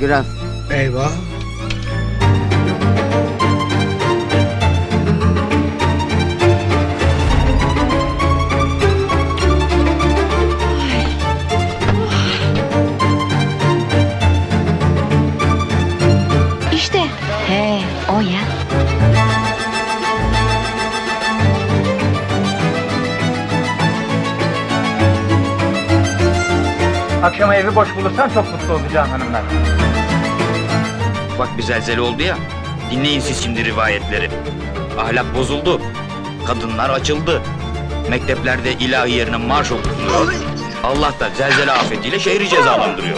Biraz. Eyvah. İşte. He, o ya. Akşama evi boş bulursan çok mutlu olacağım hanımlar. Bak bir zelzele oldu ya. Dinleyin siz şimdi rivayetleri. Ahlak bozuldu. Kadınlar açıldı. Mekteplerde ilahi yerine marş okutuluyor. Allah da zelzele afetiyle şehri cezalandırıyor.